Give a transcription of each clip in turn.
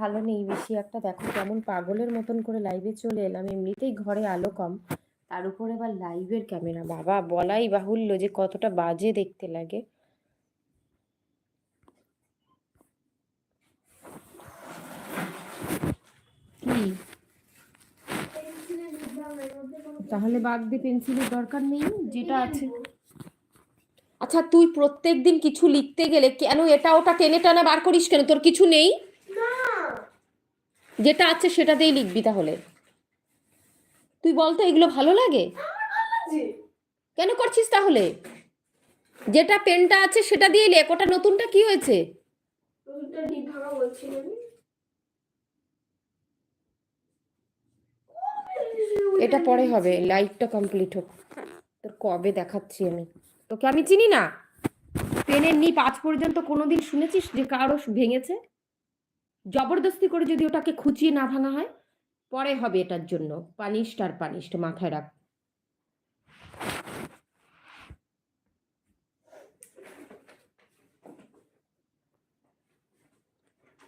ভালো নেই বেশি একটা। দেখো কেমন পাগলের মতন করে লাইভে চলে এলাম। এমনিতেই ঘরে আলো কম। তার উপরে আবার লাইভের ক্যামেরা বাবা, বলাই বাহুল্য যে কতটা বাজে দেখতে লাগে। তাহলে বাদ দিয়ে পেন্সিলের দরকার নেই, যেটা আছে। আচ্ছা তুই প্রত্যেক দিন কিছু লিখতে গেলে কেন এটা ওটা টেনে টানা বার করিস কেন? তোর কিছু নেই? যেটা আছে সেটা দিয়েই লিখবি তাহলে। তুই বলতো এগুলো ভালো লাগে? কেন করছিস তাহলে? যেটা পেনটা আছে সেটা দিয়ে লেখ ওটা নতুনটা কি হয়েছে? এটা পরে হবে লাইভটা কমপ্লিট হোক। তোর কবে দেখাচ্ছি আমি? তোকে আমি চিনি না। পেনের নিপ আজ পর্যন্ত কোনোদিন শুনেছিস যে কারও ভেঙেছে? জবরদস্তি করে যদি ওটাকে খুঁচিয়ে না ভাঙা হয়, পরে হবে এটার জন্য। পানিশড আর পানিশড মাথায় রাখ।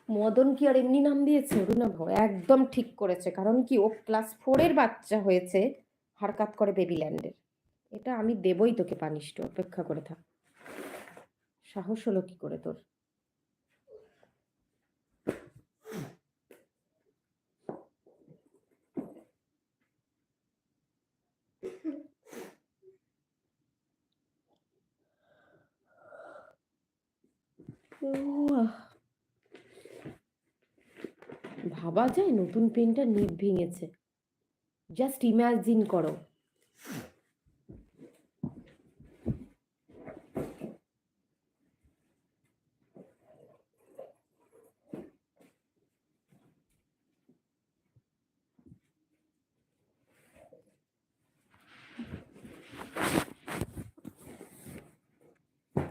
মদন কি আর এমনি নাম দিয়েছে? অরুণাভ একদম ঠিক করেছে। কারণ কি, ও ক্লাস ফোরের বাচ্চা হয়েছে, হারকাত করে বেবিল্যান্ডের এটা আমি দেবই তোকে পানিষ্ট অপেক্ষা করে থাক। সাহস হলো কি করে তোর? ভাবা যায়? নতুন পেনটা নিট ভেঙেছে। জাস্ট ইম্যাজিন করো।